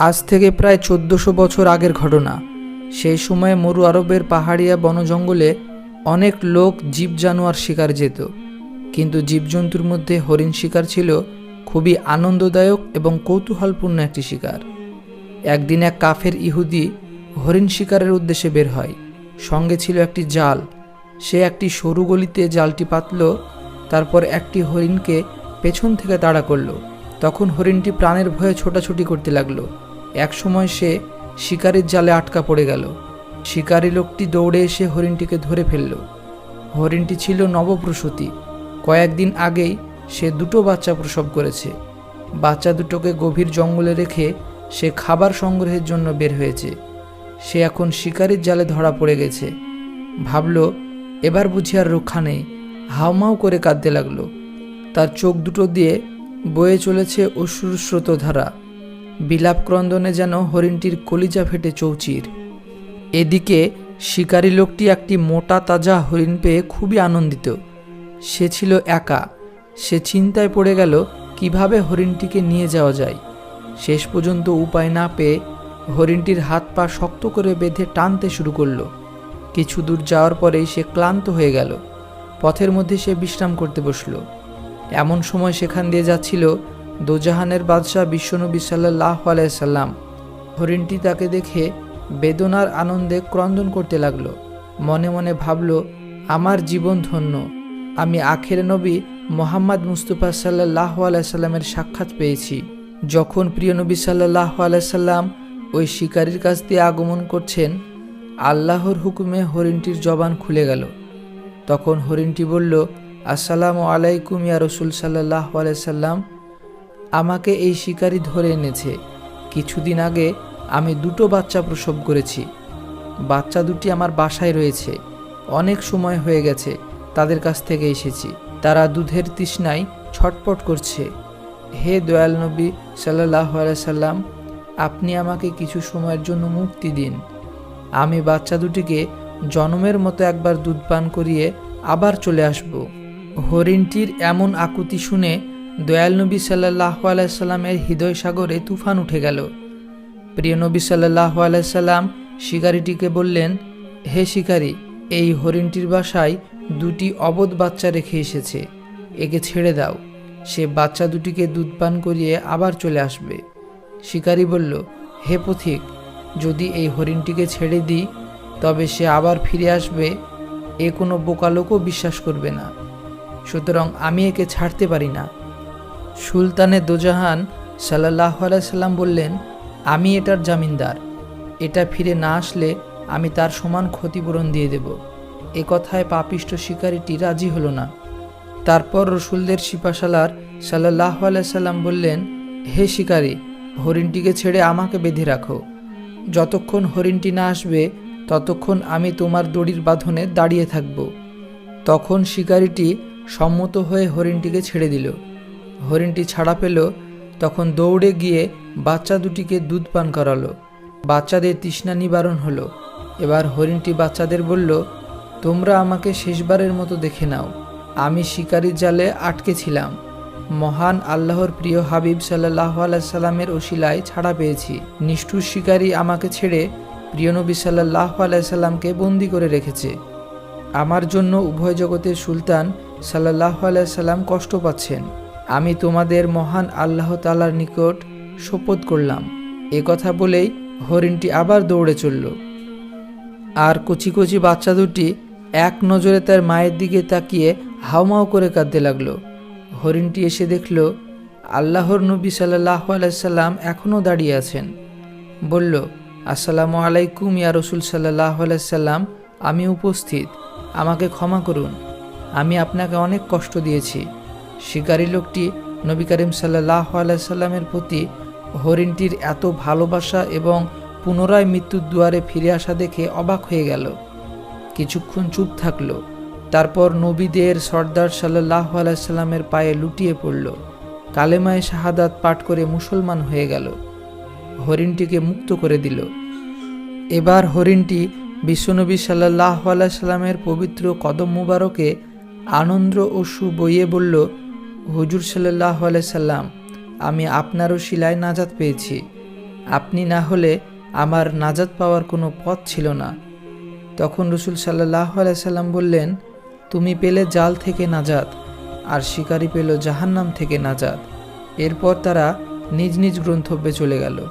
আজ থেকে প্রায় চোদ্দশো বছর আগের ঘটনা। সেই সময়ে মরু আরবের পাহাড়িয়া বনজঙ্গলে অনেক লোক জীব জানোয়ার শিকার যেত। কিন্তু জীবজন্তুর মধ্যে হরিণ শিকার ছিল খুবই আনন্দদায়ক এবং কৌতূহলপূর্ণ একটি শিকার। একদিন এক কাফের ইহুদি হরিণ শিকারের উদ্দেশ্যে বের হয়। সঙ্গে ছিল একটি জাল। সে একটি সরু গলিতে জালটি পাতল, তারপর একটি হরিণকে পেছন থেকে তাড়া করল। তখন হরিণটি প্রাণের ভয়ে ছোটাছুটি করতে লাগল। একসময় সে শিকারির জালে আটকা পড়ে গেল। শিকারী লোকটি দৌড়ে এসে হরিণটিকে ধরে ফেলল। হরিণটি ছিল নবপ্রসূতি। কয়েকদিন আগেই সে দুটো বাচ্চা প্রসব করেছে। বাচ্চা দুটোকে গভীর জঙ্গলে রেখে সে খাবার সংগ্রহের জন্য বের হয়েছে। সে এখন শিকারির জালে ধরা পড়ে গেছে। ভাবল, এবার বুঝি আর রক্ষা নেই। হাউমাউ করে কাঁদতে লাগল। তার চোখ দুটো দিয়ে বয়ে চলেছে অশ্রুর স্রোতধারা। বিলাপ ক্রন্দনে যেন হরিণটির কলিজা ফেটে চৌচির। এদিকে শিকারী লোকটি একটি মোটা তাজা হরিণ পেয়ে খুবই আনন্দিত। সে ছিল একা। সে চিন্তায় পড়ে গেল, কীভাবে হরিণটিকে নিয়ে যাওয়া যায়? শেষ পর্যন্ত উপায় না পেয়ে হরিণটির হাত পা শক্ত করে বেঁধে টানতে শুরু করল। কিছু দূর যাওয়ার পরেই সে ক্লান্ত হয়ে গেল। পথের মধ্যে সে বিশ্রাম করতে বসল। এমন সময় সেখান দিয়ে যাচ্ছিল দোজাহানের বাদশাহ বিশ্বনবী সাল্লাহ আলাইসাল্লাম হরিণটি তাকে দেখে বেদনার আনন্দে ক্রন্দন করতে লাগল। মনে মনে ভাবল, আমার জীবন ধন্য। আমি আখের নবী মোহাম্মদ মুস্তফা সাল্লাহ আলাইসাল্লামের সাক্ষাৎ পেয়েছি। যখন প্রিয় নবী সাল্লাহ আলাইসাল্লাম ওই শিকারীর কাছ দিয়ে আগমন করছেন, আল্লাহর হুকুমে হরিণটির জবান খুলে গেল। তখন হরিণটি বলল, আসসালামু আলাইকুম ইয়া রসুল সাল্লাহ আলাইসাল্লাম আমাকে এই শিকারি ধরে এনেছে। কিছুদিন আগে আমি দুটো বাচ্চা প্রসব করেছি। বাচ্চা দুটি আমার বাসায় রয়েছে। অনেক সময় হয়ে গেছে, তাদের কাছ থেকে এসেছি। তারা দুধের তৃষ্ণায় ছটপট করছে। হে দয়াল নবী সাল্লাহ সাল্লাম, আপনি আমাকে কিছু সময়ের জন্য মুক্তি দিন। আমি বাচ্চা দুটিকে জনমের মতো একবার দুধ পান করিয়ে আবার চলে আসব। হরিণটির এমন আকুতি শুনে দয়াল নবী সাল্লাহ আলাইসাল্লামের হৃদয় সাগরে তুফান উঠে গেল। প্রিয় নবী সাল্লাহ আলাইসাল্লাম শিকারিটিকে বললেন, হে শিকারি, এই হরিণটির বাসায় দুটি অবধ বাচ্চা রেখে এসেছে। একে ছেড়ে দাও। সে বাচ্চা দুটিকে দুধ পান করিয়ে আবার চলে আসবে। শিকারি বলল, হে পথিক, যদি এই হরিণটিকে ছেড়ে দিই, তবে সে আবার ফিরে আসবে। এ কোনো বোকা লোকও বিশ্বাস করবে না। সুতরাং আমি একে ছাড়তে পারি না। সুলতানে দোজাহান সাল্লাহ সাল্লাম বললেন, আমি এটার জামিনদার। এটা ফিরে না আসলে আমি তার সমান ক্ষতিপূরণ দিয়ে দেব। এ কথায় পাপিষ্ট শিকারীটি রাজি হলো না। তারপর রসুলদের সিপাশালার সাল্লাহ সাল্লাম বললেন, হে শিকারী, হরিণটিকে ছেড়ে আমাকে বেঁধে রাখো। যতক্ষণ হরিণটি না আসবে, ততক্ষণ আমি তোমার দড়ির বাঁধনে দাঁড়িয়ে থাকব। তখন শিকারিটি সম্মত হয়ে হরিণটিকে ছেড়ে দিল। হরিণটি ছাড়া পেল, তখন দৌড়ে গিয়ে বাচ্চা দুটিকে দুধ পান করালো। বাচ্চাদের তৃষ্ণা নিবারণ হলো। এবার হরিণটি বাচ্চাদের বলল, তোমরা আমাকে শেষবারের মতো দেখে নাও। আমি শিকারির জালে আটকে ছিলাম। মহান আল্লাহর প্রিয় হাবিব সাল্লাহ আলাইসাল্লামের ওসিলায় ছাড়া পেয়েছি। নিষ্ঠুর শিকারী আমাকে ছেড়ে প্রিয় নবী সাল্লাহ আলাইসাল্লামকে বন্দি করে রেখেছে। আমার জন্য উভয় জগতের সুলতান সাল্লাহ আলাইসাল্লাম কষ্ট পাচ্ছেন। আমি তোমাদের মহান আল্লাহ তালার নিকট শপথ করলাম। এ কথা বলেই হরিণটি আবার দৌড়ে চলল। আর কচি কচি বাচ্চা দুটি এক নজরে তার মায়ের দিকে তাকিয়ে হাউমাউ করে কাঁদতে লাগল। হরিণটি এসে দেখল, আল্লাহর নবী সাল্লাহ আলাইসাল্লাম এখনও দাঁড়িয়ে আছেন। বলল, আসসালামু আলাইকুম ইয়া রসুল সাল্লাহ আলাইসাল্লাম আমি উপস্থিত। আমাকে ক্ষমা করুন। আমি আপনাকে অনেক কষ্ট দিয়েছি। শিকারী লোকটি নবী করিম সাল্লাহ আলাইসাল্লামের প্রতি হরিণটির এত ভালোবাসা এবং পুনরায় মৃত্যুর দুয়ারে ফিরে আসা দেখে অবাক হয়ে গেল। কিছুক্ষণ চুপ থাকল, তারপর নবীদের সর্দার সাল্লাহ আলাইসাল্লামের পায়ে লুটিয়ে পড়ল। কালেমায় শাহাদাত পাঠ করে মুসলমান হয়ে গেল। হরিণটিকে মুক্ত করে দিল। এবার হরিণটি বিশ্বনবী সাল্লাহ আলাইসাল্লামের পবিত্র কদম মুবারকে আনন্দ ও সু বইয়ে বলল হুজুর সাল্লাহ আলাইসাল্লাম আমি আপনারও শিলায় নাজাত পেয়েছি। আপনি না হলে আমার নাজাত পাওয়ার কোনো পথ ছিল না। তখন রসুল সাল্লাহ সাল্লাম বললেন, তুমি পেলে জাল থেকে নাজাত, আর শিকারী পেল জাহান্নাম থেকে নাজাত। এরপর তারা নিজ নিজ গ্রন্থব্যে চলে গেল।